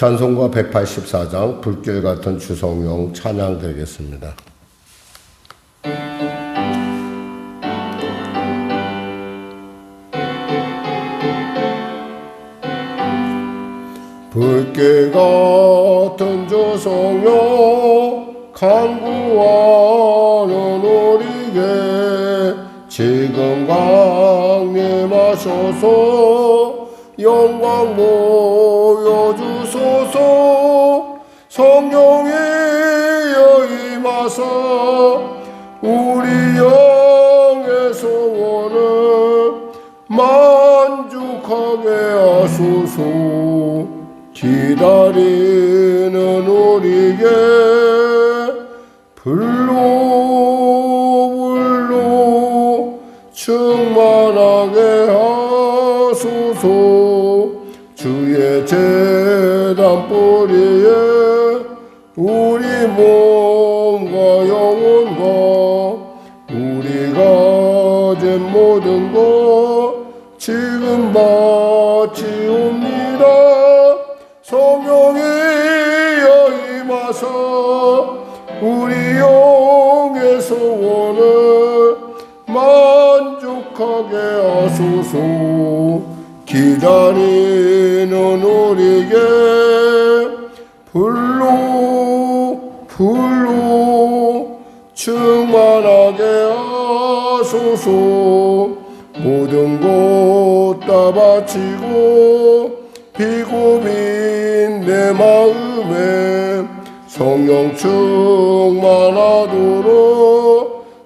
찬송가 184장 불길 같은 주성용 찬양 드리겠습니다. 불길 같은 주성용 간구하는 우리에게 지금 강림하셔서 영광 보 불로 불로 충만하게 하소서. 주의 재단 뿌리에 우리 몸 비고민 내 마음에 성령 충만하도록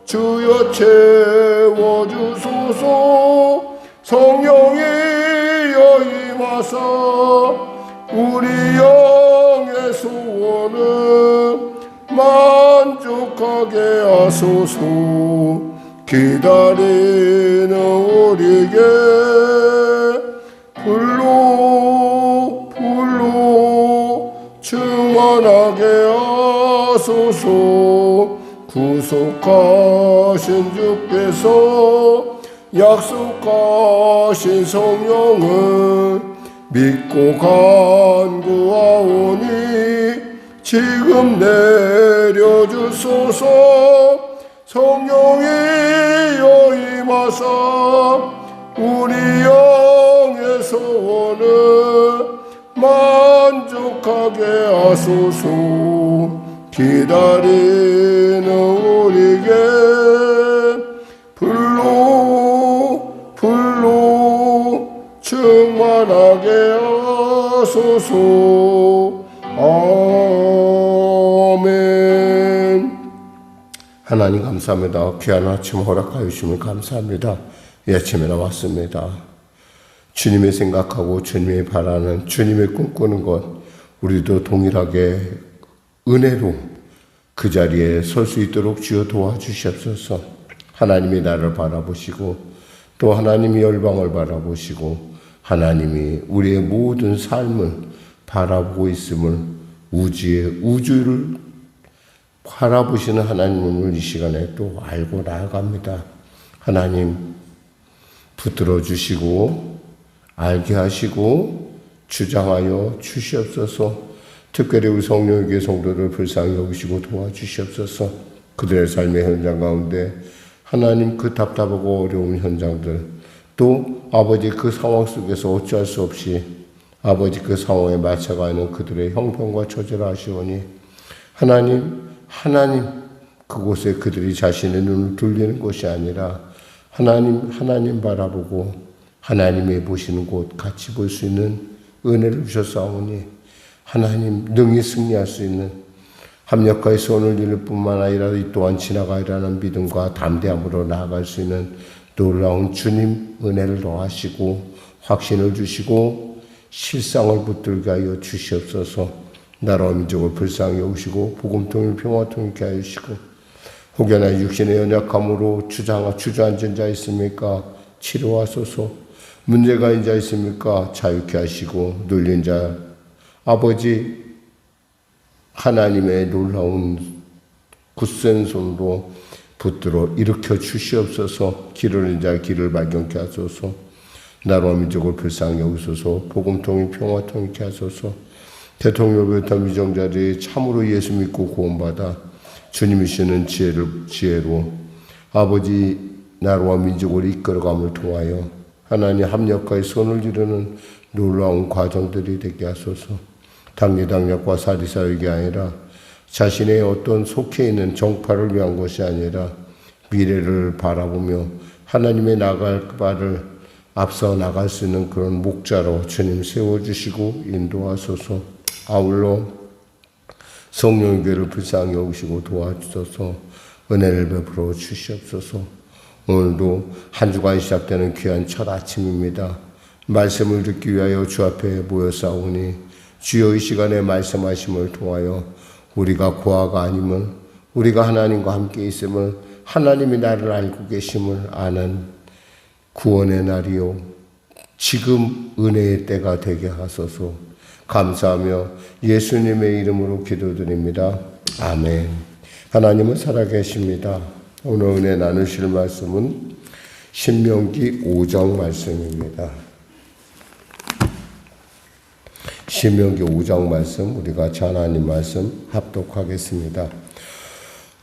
주여 채워주소서. 성령이 여 임하사 우리 영의 소원을 만족하게 하소서. 기다리는 우리에게 하소서 구속하신 주께서 약속하신 성령을 믿고 간구하오니 지금 내려주소서. 성령이여 임하사 우리 영의 소원을 만족하게 하소서 기다리는 우리에게 불로 불로 충만하게 하소서 아멘 하나님 감사합니다. 귀한 아침 허락하여 주시면 감사합니다. 이 아침에 나왔습니다. 주님의 생각하고 주님의 바라는 주님의 꿈꾸는 것 우리도 동일하게 은혜로 그 자리에 설 수 있도록 주여 도와주시옵소서. 하나님이 나를 바라보시고 또 하나님이 열방을 바라보시고 하나님이 우리의 모든 삶을 바라보고 있음을 우주의 우주를 바라보시는 하나님을 이 시간에 또 알고 나아갑니다. 하나님 붙들어 주시고 알게 하시고 주장하여 주시옵소서. 특별히 우리 성령에게 성도들 불쌍히 여기시고 도와주시옵소서. 그들의 삶의 현장 가운데 하나님 그 답답하고 어려운 현장들 또 아버지 그 상황 속에서 어찌할 수 없이 아버지 그 상황에 맞춰가는 그들의 형편과 처절을 아시오니 하나님 하나님 그곳에 그들이 자신의 눈을 돌리는 것이 아니라 하나님 하나님 바라보고 하나님이 보시는 곳 같이 볼 수 있는 은혜를 주셨사오니 하나님 능히 승리할 수 있는 합력하여 손을 들을 뿐만 아니라 이 또한 지나가리라는 믿음과 담대함으로 나아갈 수 있는 놀라운 주님 은혜를 더하시고 확신을 주시고 실상을 붙들게 하여 주시옵소서 나라 민족을 불쌍히 여기시고 복음통일 평화통일케 하여 주시고 혹여나 육신의 연약함으로 주장, 주저앉은 자 있습니까? 치료하소서 문제가 있는 자 있습니까? 자유케 하시고 눌린 자 아버지 하나님의 놀라운 굳센 손으로 붙들어 일으켜 주시옵소서. 길을 잃은 자 길을 발견케 하소서. 나라와 민족을 불쌍히 여기소서. 복음 통일 평화 통일케 하소서. 대통령부터 미정자들이 참으로 예수 믿고 구원받아 주님이시는 지혜를, 지혜로 아버지 나라와 민족을 이끌어감을 통하여 하나님 합력하여 손을 이루는 놀라운 과정들이 되게 하소서. 당리당력과 사리사욕이 아니라 자신의 어떤 속해 있는 정파를 위한 것이 아니라 미래를 바라보며 하나님의 나갈 바를 앞서 나갈 수 있는 그런 목자로 주님 세워주시고 인도하소서. 아울러 성령 교회를 불쌍히 여기시고 도와주소서. 은혜를 베풀어 주시옵소서. 오늘도 한 주간 시작되는 귀한 첫 아침입니다. 말씀을 듣기 위하여 주 앞에 모여 싸우니 주여 이 시간에 말씀하심을 통하여 우리가 고아가 아님을 우리가 하나님과 함께 있음을 하나님이 나를 알고 계심을 아는 구원의 날이요 지금 은혜의 때가 되게 하소서 감사하며 예수님의 이름으로 기도드립니다. 아멘. 하나님은 살아계십니다. 오늘 은혜 나누실 말씀은 신명기 5장 말씀입니다. 신명기 5장 말씀 우리가 하나님 말씀 합독하겠습니다.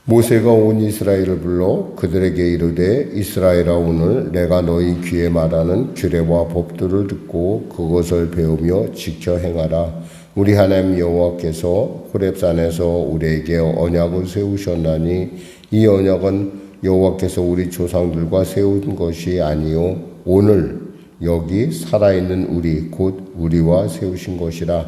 모세가 온 이스라엘을 불러 그들에게 이르되 이스라엘아 오늘 내가 너희 귀에 말하는 규례와 법도를 듣고 그것을 배우며 지켜 행하라. 우리 하나님 여호와께서 호렙산에서 우리에게 언약을 세우셨나니 이 언약은 여호와께서 우리 조상들과 세운 것이 아니요 오늘 여기 살아있는 우리 곧 우리와 세우신 것이라.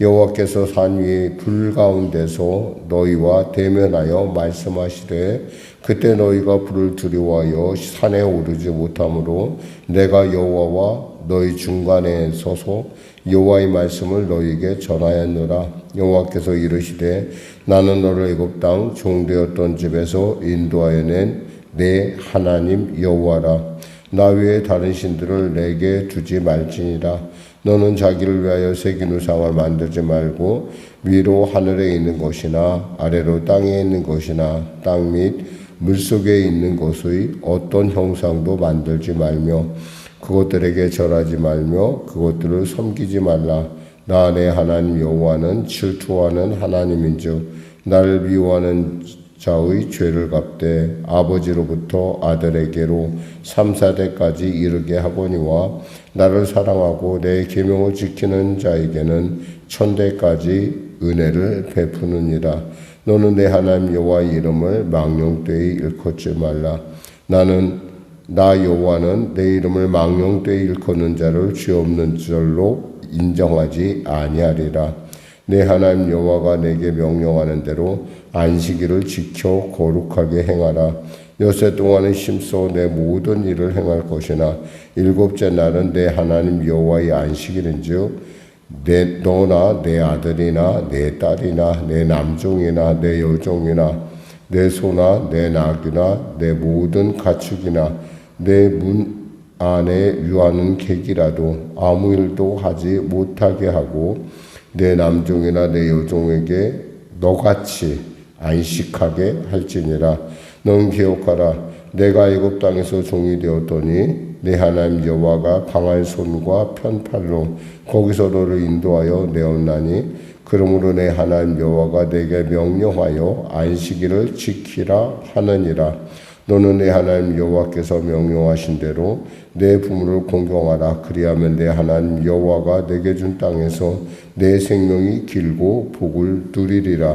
여호와께서 산 위에 불 가운데서 너희와 대면하여 말씀하시되 그때 너희가 불을 두려워하여 산에 오르지 못하므로 내가 여호와와 너희 중간에 서서 여호와의 말씀을 너희에게 전하였노라. 여호와께서 이르시되 나는 너를 애굽 땅 종되었던 집에서 인도하여 낸 내 하나님 여호와라 나 외에 다른 신들을 내게 두지 말지니라. 너는 자기를 위하여 새긴 우상을 만들지 말고 위로 하늘에 있는 것이나 아래로 땅에 있는 것이나 땅 및 물속에 있는 것의 어떤 형상도 만들지 말며 그것들에게 절하지 말며 그것들을 섬기지 말라. 나내 하나님 여호와는 질투하는 하나님인 즉 나를 미워하는 자의 죄를 갚되 아버지로부터 아들에게로 3, 4대까지 이르게 하거니와 나를 사랑하고 내 계명을 지키는 자에게는 천대까지 은혜를 베푸느니라. 너는 내 하나님 여호와의 이름을 망령되이 일컫지 말라. 나는 나 여호와는 내 이름을 망령되이 일컫는 자를 죄 없는 절로 인정하지 아니하리라 내 하나님 여호와가 내게 명령하는 대로 안식일을 지켜 거룩하게 행하라. 여세 동안은 힘써 내 모든 일을 행할 것이나 일곱째 날은 내 하나님 여호와의 안식일인즉 내 너나 내 아들이나 내 딸이나 내 남종이나 내 여종이나 내 소나 내 낙이나 내 모든 가축이나 내 문 안에 유하는 객이라도 아무 일도 하지 못하게 하고 내 남종이나 내 여종에게 너같이 안식하게 할지니라. 넌 기억하라. 내가 애굽 땅에서 종이 되었더니 내 하나님 여호와가 강한 손과 편팔로 거기서 너를 인도하여 내었나니 그러므로 내 하나님 여호와가 내게 명령하여 안식일을 지키라 하느니라 너는 내 하나님 여호와께서 명령하신 대로 내 부모를 공경하라. 그리하면 내 하나님 여호와가 내게 준 땅에서 내 생명이 길고 복을 누리리라.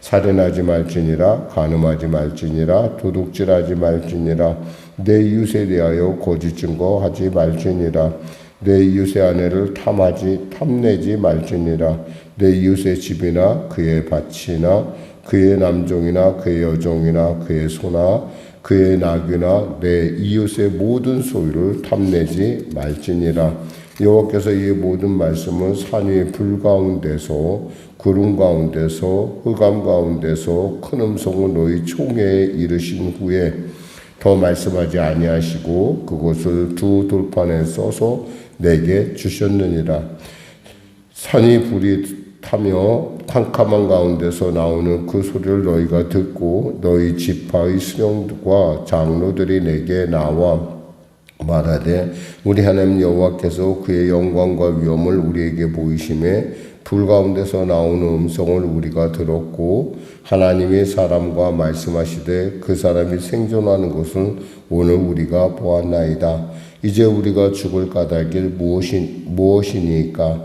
살인하지 말지니라 간음하지 말지니라 도둑질하지 말지니라. 내 이웃에 대하여 거짓 증거하지 말지니라. 내 이웃의 아내를 탐하지 탐내지 말지니라. 내 이웃의 집이나 그의 밭이나 그의 남종이나 그의 여종이나 그의 소나 그의 낙이나 내 이웃의 모든 소유를 탐내지 말지니라. 여호와께서 이 모든 말씀은 산 위의 불 가운데서 구름 가운데서 흑암 가운데서 큰 음성을 너희 총회에 이르신 후에 더 말씀하지 아니하시고 그것을 두 돌판에 써서 내게 주셨느니라. 산이 불이 타며 캄캄한 가운데서 나오는 그 소리를 너희가 듣고 너희 지파의 수령과 장로들이 내게 나와 말하되 우리 하나님 여호와께서 그의 영광과 위엄을 우리에게 보이심에 불 가운데서 나오는 음성을 우리가 들었고 하나님의 사람과 말씀하시되 그 사람이 생존하는 것을 오늘 우리가 보았나이다. 이제 우리가 죽을 까닭일 무엇이, 무엇이니까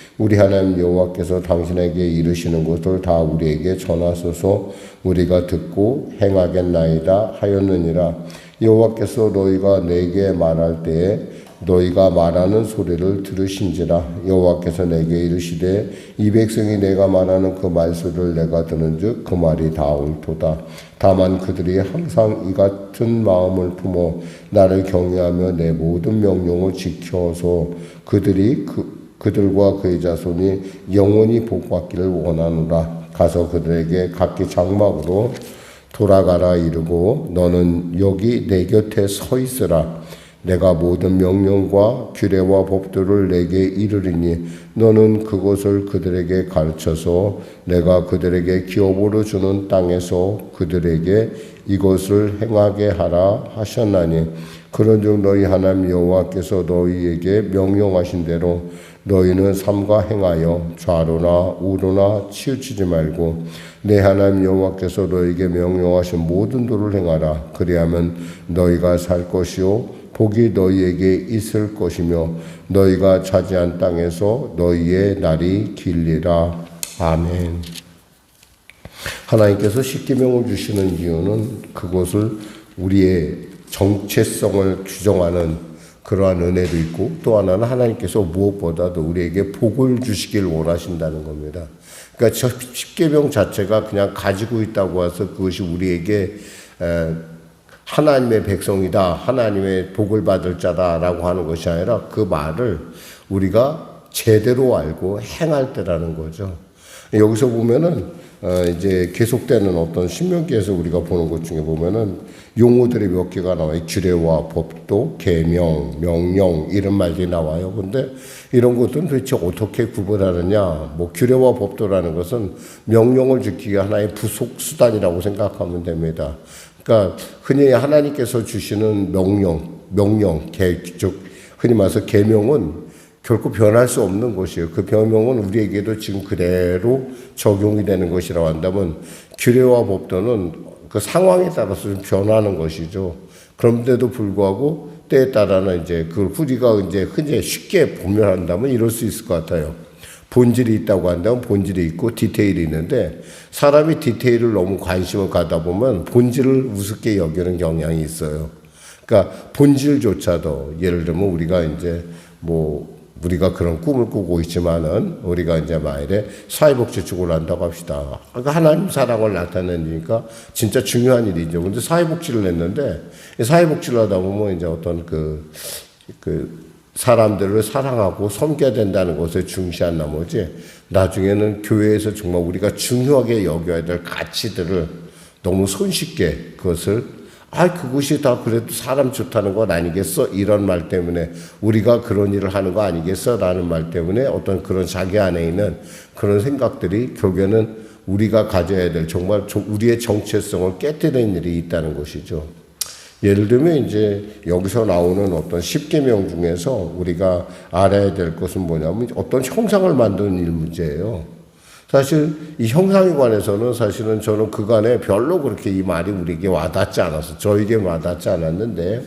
우리 하나님 여호와께서 당신에게 이르시는 것을 다 우리에게 전하소서. 우리가 듣고 행하겠나이다 하였느니라. 여호와께서 너희가 내게 말할 때에 너희가 말하는 소리를 들으신지라. 여호와께서 내게 이르시되 이 백성이 내가 말하는 그 말소리를 내가 듣는즉 그 말이 다 옳도다. 다만 그들이 항상 이 같은 마음을 품어 나를 경외하며 내 모든 명령을 지켜서 그들이 그 그들과 그의 자손이 영원히 복받기를 원하노라. 가서 그들에게 각기 장막으로 돌아가라 이르고 너는 여기 내 곁에 서 있으라. 내가 모든 명령과 규례와 법도를 내게 이르리니 너는 그것을 그들에게 가르쳐서 내가 그들에게 기업으로 주는 땅에서 그들에게 이것을 행하게 하라 하셨나니 그런즉 너희 하나님 여호와께서 너희에게 명령하신 대로 너희는 삼가 행하여 좌로나 우로나 치우치지 말고 내 하나님 여호와께서 너희에게 명령하신 모든 도를 행하라 그리하면 너희가 살 것이요 복이 너희에게 있을 것이며 너희가 차지한 땅에서 너희의 날이 길리라 아멘. 하나님께서 십계명을 주시는 이유는 그것을 우리의 정체성을 규정하는 그러한 은혜도 있고 또 하나는 하나님께서 무엇보다도 우리에게 복을 주시길 원하신다는 겁니다. 그러니까 저 십계명 자체가 그냥 가지고 있다고 해서 그것이 우리에게 하나님의 백성이다, 하나님의 복을 받을 자다라고 하는 것이 아니라 그 말을 우리가 제대로 알고 행할 때라는 거죠. 여기서 보면은 어 이제 계속되는 어떤 신명기에서 우리가 보는 것 중에 보면은 용어들이 몇 개가 나와요. 규례와 법도, 계명, 명령 이런 말들이 나와요. 근데 이런 것들은 도대체 어떻게 구분하느냐? 뭐 규례와 법도라는 것은 명령을 지키기 하나의 부속 수단이라고 생각하면 됩니다. 그러니까 흔히 하나님께서 주시는 명령, 명령, 계, 즉 흔히 말해서 계명은 결코 변할 수 없는 것이에요. 그 변명은 우리에게도 지금 그대로 적용이 되는 것이라고 한다면 규례와 법도는 그 상황에 따라서 좀 변하는 것이죠. 그런데도 불구하고 때에 따라는 이제 그 우리가 이제 흔히 쉽게 분별한다면 이럴 수 있을 것 같아요. 본질이 있다고 한다면 본질이 있고 디테일이 있는데 사람이 디테일을 너무 관심을 가다 보면 본질을 우습게 여기는 경향이 있어요. 그러니까 본질조차도 예를 들면 우리가 이제 뭐 우리가 그런 꿈을 꾸고 있지만은 우리가 이제 만일에 사회복지 쪽을 한다고 합시다. 그러니까 하나님 사랑을 나타내니까 진짜 중요한 일이죠. 근데 사회복지를 냈는데 사회복지를 하다 보면 이제 어떤 그, 그 사람들을 사랑하고 섬겨야 된다는 것을 중시한 나머지 나중에는 교회에서 정말 우리가 중요하게 여겨야 될 가치들을 너무 손쉽게 그것을 아, 그것이 다 그래도 사람 좋다는 것 아니겠어? 이런 말 때문에 우리가 그런 일을 하는 거 아니겠어? 라는 말 때문에 어떤 그런 자기 안에 있는 그런 생각들이 결국에는 우리가 가져야 될 정말 우리의 정체성을 깨뜨리는 일이 있다는 것이죠. 예를 들면 이제 여기서 나오는 어떤 십계명 중에서 우리가 알아야 될 것은 뭐냐면 어떤 형상을 만드는 일 문제예요. 사실 이 형상에 관해서는 사실은 저는 그간에 별로 그렇게 이 말이 우리에게 와닿지 않았어. 저에게 와닿지 않았는데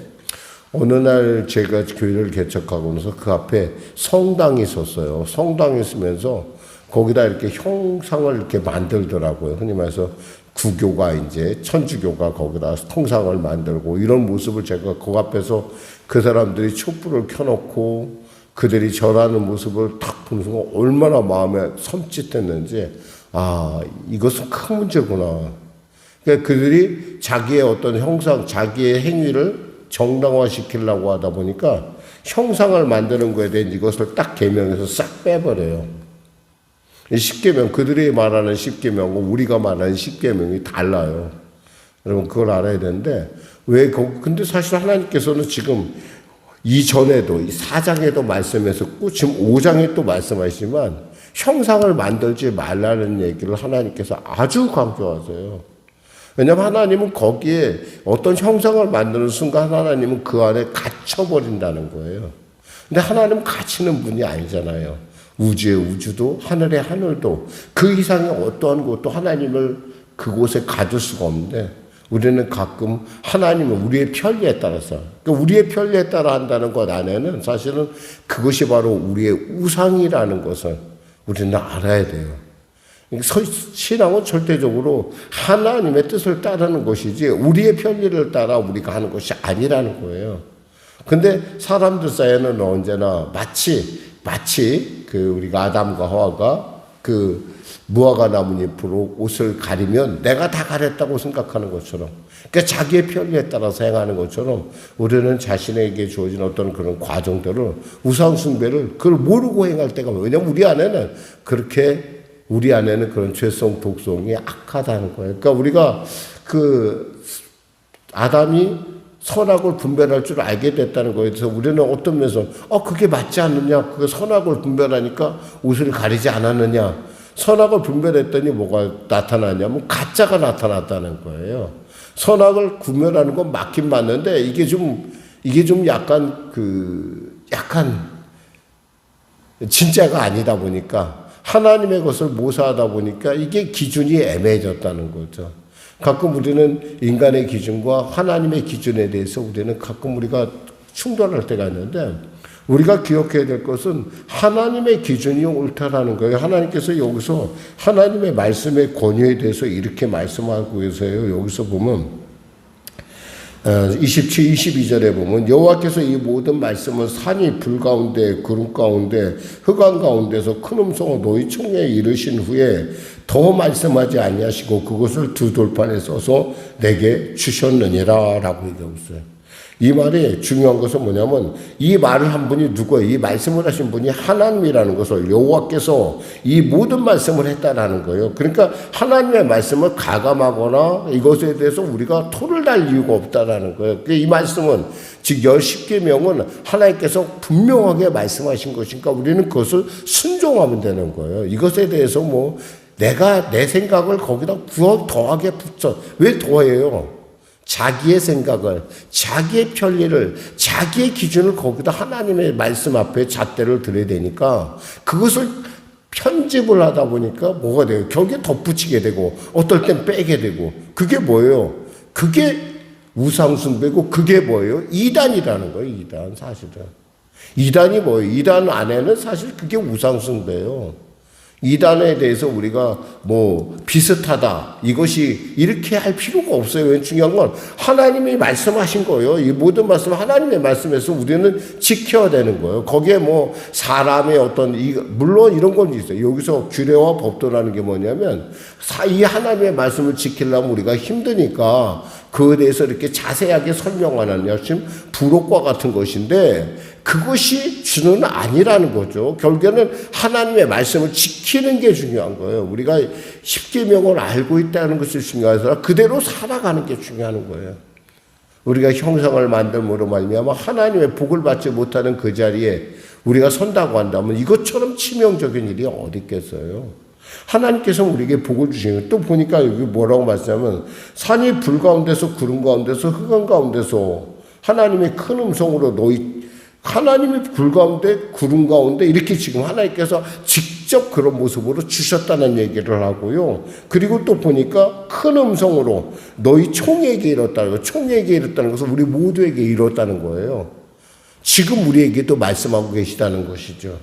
어느 날 제가 교회를 개척하고 나서 그 앞에 성당이 있었어요. 성당이 있으면서 거기다 이렇게 형상을 이렇게 만들더라고요. 흔히 말해서 구교가 이제 천주교가 거기다 통상을 만들고 이런 모습을 제가 그 앞에서 그 사람들이 촛불을 켜놓고 그들이 절하는 모습을 탁 보는 순간 얼마나 마음에 섬찟했는지 아 이것은 큰 문제구나. 그러니까 그들이 자기의 어떤 형상, 자기의 행위를 정당화시키려고 하다 보니까 형상을 만드는 거에 대한 이것을 딱 개명해서 싹 빼버려요. 십계명 그들이 말하는 십계명과 우리가 말하는 십계명이 달라요. 여러분 그걸 알아야 되는데 왜, 거, 근데 사실 하나님께서는 지금 이전에도, 이 4장에도 말씀했었고, 지금 5장에 또 말씀하시지만, 형상을 만들지 말라는 얘기를 하나님께서 아주 강조하세요. 왜냐하면 하나님은 거기에 어떤 형상을 만드는 순간 하나님은 그 안에 갇혀버린다는 거예요. 근데 하나님은 갇히는 분이 아니잖아요. 우주의 우주도 하늘의 하늘도 그 이상의 어떠한 것도 하나님을 그곳에 가둘 수가 없는데 우리는 가끔 하나님은 우리의 편리에 따라서 그러니까 우리의 편리에 따라 한다는 것 안에는 사실은 그것이 바로 우리의 우상이라는 것을 우리는 알아야 돼요. 신앙은 절대적으로 하나님의 뜻을 따르는 것이지 우리의 편리를 따라 우리가 하는 것이 아니라는 거예요. 근데 사람들 사이에는 언제나 마치 마치 그 우리가 아담과 하와가 그 무화과 나뭇잎으로 옷을 가리면 내가 다 가렸다고 생각하는 것처럼 그러니까 자기의 편리에 따라서 행하는 것처럼 우리는 자신에게 주어진 어떤 그런 과정들을 우상 숭배를 그걸 모르고 행할 때가. 왜냐면 우리 안에는 그렇게 우리 안에는 그런 죄성 독성이 악하다는 거예요. 그러니까 우리가 그 아담이 선악을 분별할 줄 알게 됐다는 거에 대해서 우리는 어떤 면에서 어 그게 맞지 않느냐 그 선악을 분별하니까 옷을 가리지 않았느냐 선악을 분별했더니 뭐가 나타나냐면 가짜가 나타났다는 거예요 선악을 구별하는 건 맞긴 맞는데 이게 좀 이게 좀 약간 그 약간 진짜가 아니다 보니까 하나님의 것을 모사하다 보니까 이게 기준이 애매해졌다는 거죠. 가끔 우리는 인간의 기준과 하나님의 기준에 대해서 우리는 가끔 우리가 충돌할 때가 있는데 우리가 기억해야 될 것은 하나님의 기준이 옳다라는 거예요. 하나님께서 여기서 하나님의 말씀의 권위에 대해서 이렇게 말씀하고 계세요. 여기서 보면 27, 22절에 보면 여호와께서 이 모든 말씀을 산이 불 가운데 구름 가운데 흑암 가운데서 큰 음성으로 너희 총회에 이르신 후에 더 말씀하지 아니하시고 그것을 두 돌판에 써서 내게 주셨느니라라고 얘기하고 있어요. 이 말이 중요한 것은 뭐냐면 이 말을 한 분이 누구예요? 이 말씀을 하신 분이 하나님이라는 것을 여호와께서 이 모든 말씀을 했다라는 거예요. 그러니까 하나님의 말씀을 가감하거나 이것에 대해서 우리가 토를 달 이유가 없다라는 거예요. 이 말씀은 즉 열십계명은 하나님께서 분명하게 말씀하신 것이니까 우리는 그것을 순종하면 되는 거예요. 이것에 대해서 뭐 내가 내 생각을 거기다 부어 더하게 붙여 왜 더해요? 자기의 생각을, 자기의 편리를, 자기의 기준을 거기다 하나님의 말씀 앞에 잣대를 들여야 되니까 그것을 편집을 하다 보니까 뭐가 돼요? 결국에 덧붙이게 되고 어떨 땐 빼게 되고 그게 뭐예요? 그게 우상숭배고 그게 뭐예요? 이단이라는 거예요. 이단 사실은. 이단이 뭐예요? 이단 안에는 사실 그게 우상숭배예요. 이단에 대해서 우리가 뭐 비슷하다 이것이 이렇게 할 필요가 없어요. 왜 중요한 건 하나님이 말씀하신 거예요. 이 모든 말씀 하나님의 말씀에서 우리는 지켜야 되는 거예요. 거기에 뭐 사람의 어떤 이 물론 이런 건 있어요. 여기서 규례와 법도라는 게 뭐냐면 이 하나님의 말씀을 지키려면 우리가 힘드니까 그에 대해서 이렇게 자세하게 설명하는 열심 부록과 같은 것인데 그것이 주는 아니라는 거죠. 결국에는 하나님의 말씀을 지키는 게 중요한 거예요. 우리가 십계명을 알고 있다는 것이 중요해서 그대로 살아가는 게 중요한 거예요. 우리가 형상을 만들므로 말미암아 하나님의 복을 받지 못하는 그 자리에 우리가 선다고 한다면 이것처럼 치명적인 일이 어디 있겠어요? 하나님께서 우리에게 복을 주시는 또 보니까 여기 뭐라고 말씀하면 산이 불 가운데서 구름 가운데서 흑암 가운데서 하나님의 큰 음성으로 너희 하나님이 불 가운데 구름 가운데 이렇게 지금 하나님께서 직접 그런 모습으로 주셨다는 얘기를 하고요. 그리고 또 보니까 큰 음성으로 너희 총에게 이뤘다는 거, 총에게 이뤘다는 것은 우리 모두에게 이뤘다는 거예요. 지금 우리에게도 말씀하고 계시다는 것이죠.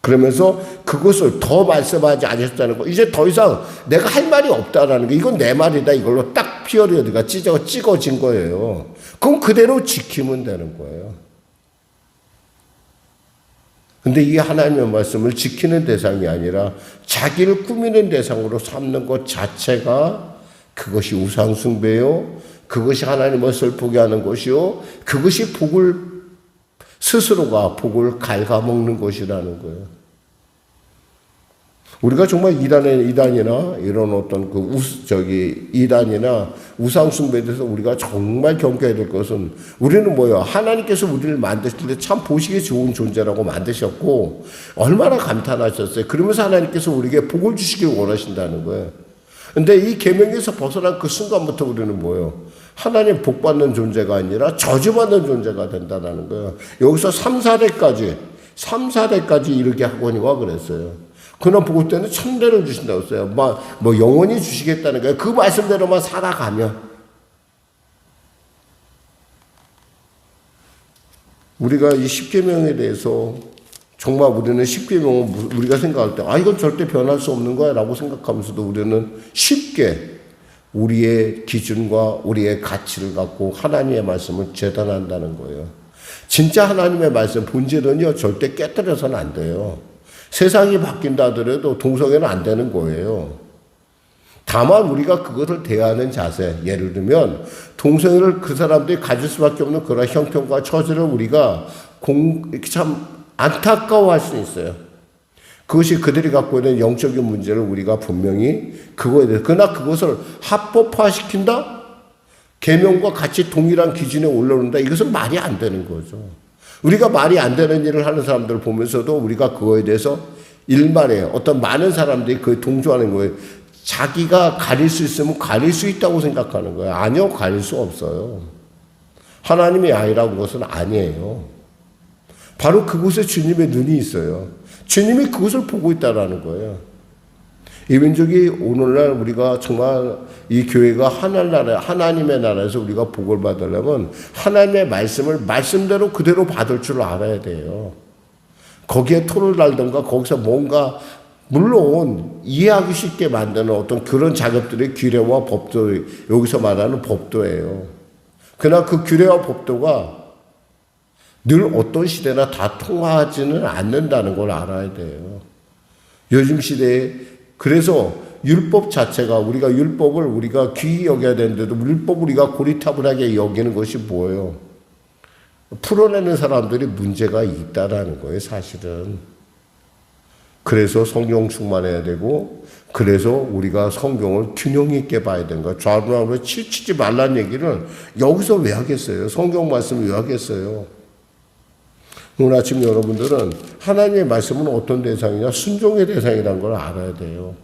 그러면서 그것을 더 말씀하지 않으셨다는 거. 이제 더 이상 내가 할 말이 없다라는 거. 이건 내 말이다. 이걸로 딱 피어리어드가 찢어, 찍어진 거예요. 그럼 그대로 지키면 되는 거예요. 근데 이 하나님의 말씀을 지키는 대상이 아니라 자기를 꾸미는 대상으로 삼는 것 자체가 그것이 우상숭배요. 그것이 하나님을 슬프게 하는 것이요. 그것이 복을 스스로가 복을 갉아먹는 것이라는 거예요. 우리가 정말 이단의 이단이나 이런 어떤 그 우, 저기 이단이나 우상 숭배에 대해서 우리가 정말 경계해야 될 것은 우리는 뭐요? 하나님께서 우리를 만드실 때 참 보시기 좋은 존재라고 만드셨고 얼마나 감탄하셨어요. 그러면서 하나님께서 우리에게 복을 주시길 원하신다는 거예요. 근데 이 계명에서 벗어난 그 순간부터 우리는 뭐예요? 하나님 복 받는 존재가 아니라 저주받는 존재가 된다는 거예요. 여기서 3, 4대까지 3, 4대까지 이르게 하거니와 그랬어요. 그날 보고 때는 천대를 주신다고 했어요. 뭐, 뭐 영원히 주시겠다는 거예요. 그 말씀대로만 살아가면 우리가 이 십계명에 대해서 정말 우리는 십계명은 우리가 생각할 때 아 이건 절대 변할 수 없는 거야 라고 생각하면서도 우리는 쉽게 우리의 기준과 우리의 가치를 갖고 하나님의 말씀을 재단한다는 거예요. 진짜 하나님의 말씀 본질은요 절대 깨뜨려서는 안 돼요. 세상이 바뀐다 하더라도 동성애는 안 되는 거예요. 다만 우리가 그것을 대하는 자세, 예를 들면 동성애를 그 사람들이 가질 수밖에 없는 그런 형편과 처지를 우리가 공, 참 안타까워할 수 있어요. 그것이 그들이 갖고 있는 영적인 문제를 우리가 분명히 그거에 대해서 그러나 그것을 합법화시킨다? 계명과 같이 동일한 기준에 올라온다? 이것은 말이 안 되는 거죠. 우리가 말이 안 되는 일을 하는 사람들을 보면서도 우리가 그거에 대해서 일말에 어떤 많은 사람들이 그에 동조하는 거예요. 자기가 가릴 수 있으면 가릴 수 있다고 생각하는 거예요. 아니요, 가릴 수 없어요. 하나님의 아이라는 것은 아니에요. 바로 그곳에 주님의 눈이 있어요. 주님이 그것을 보고 있다라는 거예요. 이 민족이 오늘날 우리가 정말 이 교회가 하나님 나라, 하나님의 나라에서 우리가 복을 받으려면 하나님의 말씀을 말씀대로 그대로 받을 줄 알아야 돼요. 거기에 토를 달던가 거기서 뭔가 물론 이해하기 쉽게 만드는 어떤 그런 작업들의 규례와 법도 여기서 말하는 법도예요. 그러나 그 규례와 법도가 늘 어떤 시대나 다 통하지는 않는다는 걸 알아야 돼요. 요즘 시대에 그래서 율법 자체가 우리가 율법을 우리가 귀히 여겨야 되는데도 율법을 우리가 고리타분하게 여기는 것이 뭐예요? 풀어내는 사람들이 문제가 있다라는 거예요, 사실은. 그래서 성경 충만해야 되고, 그래서 우리가 성경을 균형 있게 봐야 되는 거야. 좌우로 치치지 말라는 얘기를 여기서 왜 하겠어요? 성경 말씀을 왜 하겠어요? 오늘 아침 여러분들은 하나님의 말씀은 어떤 대상이냐? 순종의 대상이라는 걸 알아야 돼요.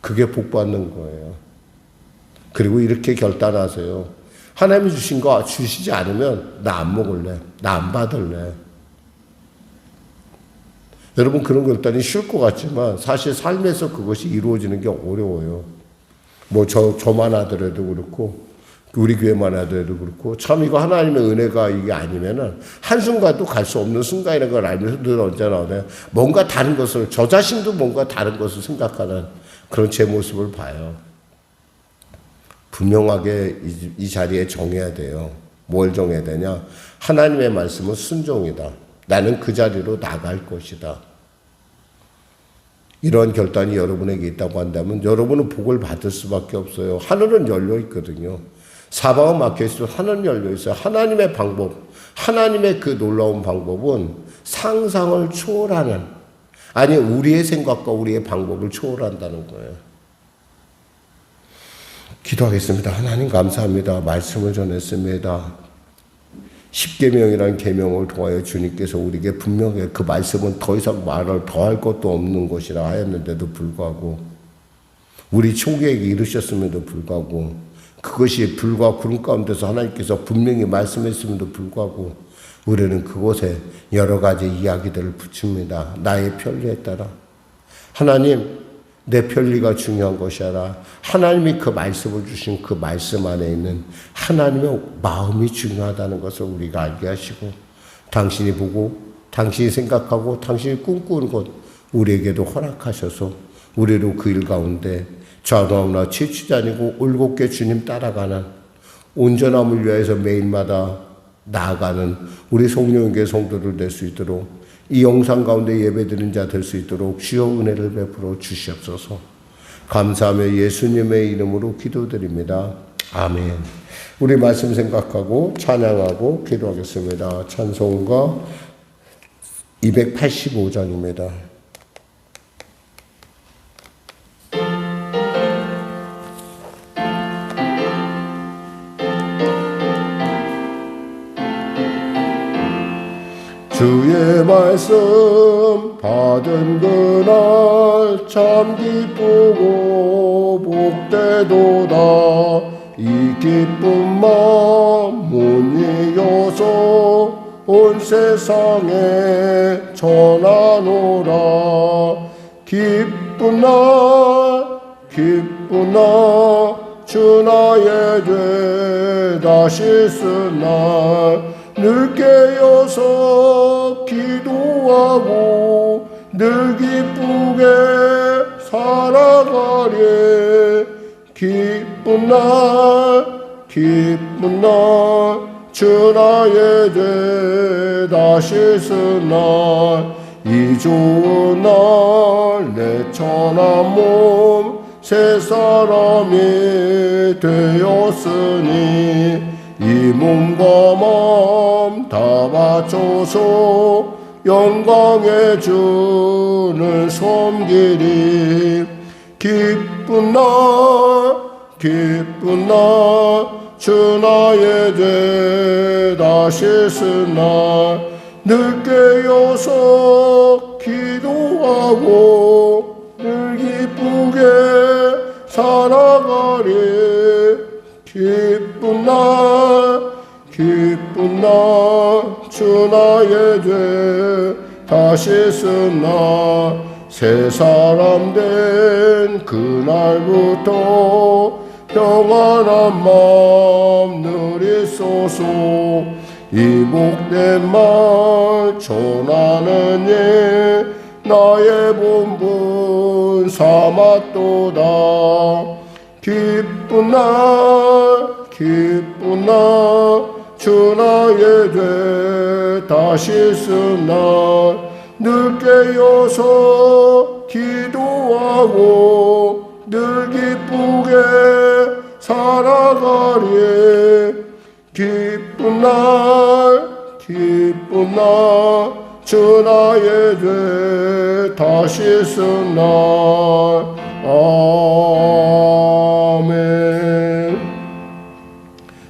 그게 복 받는 거예요. 그리고 이렇게 결단하세요. 하나님이 주신 거 주시지 않으면 나 안 먹을래. 나 안 받을래. 여러분 그런 결단이 쉬울 것 같지만 사실 삶에서 그것이 이루어지는 게 어려워요. 뭐 저 저만 하더라도 그렇고 우리 교회만 하더라도 그렇고 참 이거 하나님의 은혜가 이게 아니면은 한순간도 갈 수 없는 순간이라는 걸 알면서 늘 언제나 네, 뭔가 다른 것을 저 자신도 뭔가 다른 것을 생각하는 그런 제 모습을 봐요. 분명하게 이, 이 자리에 정해야 돼요. 뭘 정해야 되냐? 하나님의 말씀은 순종이다. 나는 그 자리로 나갈 것이다. 이런 결단이 여러분에게 있다고 한다면 여러분은 복을 받을 수밖에 없어요. 하늘은 열려 있거든요. 사방은 막혀 있어도 하늘은 열려 있어요. 하나님의 방법, 하나님의 그 놀라운 방법은 상상을 초월하는, 아니, 우리의 생각과 우리의 방법을 초월한다는 거예요. 기도하겠습니다. 하나님 감사합니다. 말씀을 전했습니다. 십계명이라는 계명을 통하여 주님께서 우리에게 분명히 그 말씀은 더 이상 말을 더할 것도 없는 것이라 하였는데도 불구하고 우리 총계에게 이르셨음에도 불구하고 그것이 불과 구름 가운데서 하나님께서 분명히 말씀했음에도 불구하고 우리는 그곳에 여러 가지 이야기들을 붙입니다. 나의 편리에 따라 하나님 내 편리가 중요한 것이 아니라 하나님이 그 말씀을 주신 그 말씀 안에 있는 하나님의 마음이 중요하다는 것을 우리가 알게 하시고 당신이 보고 당신이 생각하고 당신이 꿈꾸는 것 우리에게도 허락하셔서 우리로 그일 가운데 치추지 아니고 올곧게 주님 따라가는 온전함을 위하여서 매일마다 나아가는 우리 성령의 성도를 될 수 있도록 이 영상 가운데 예배드린 자 될 수 있도록 주여 은혜를 베풀어 주시옵소서. 감사하며 예수님의 이름으로 기도드립니다. 아멘. 우리 말씀 생각하고 찬양하고 기도하겠습니다. 찬송가 285장입니다. 주의 말씀 받은 그날 참 기쁘고 복되도다. 이 기쁜 마음 못 이겨서 온 세상에 전하노라. 기쁜 날 기쁜 날주 나의 죄 다시 쓴날 늘 깨어서 기도하고 늘 기쁘게 살아가리 기쁜 날 기쁜 날 주 나의 죄 다시 쓴날이 좋은 날 내 천한 몸 새 사람이 되었으니 이 몸과 마음 다 바쳐서 영광에 주는 섬기리 기쁜 날 기쁜 날 주 나의 죄 다시 쓴날늘 깨어서 기도하고 늘 기쁘게 살아가리 기쁜 날 기쁜 날 주 나의 죄 다시 쓴날새 사람 된 그날부터 평안한 마음 늘 있소서. 이 복된 말 전하는 예 나의 본분 삼았도다. 기쁜 날 기쁜 날주 나의 죄 다시 쓴날늘 깨어서 기도하고 늘 기쁘게 살아가리 기쁜 날 기쁜 날 주 나의 죄 다시 쓴날. 아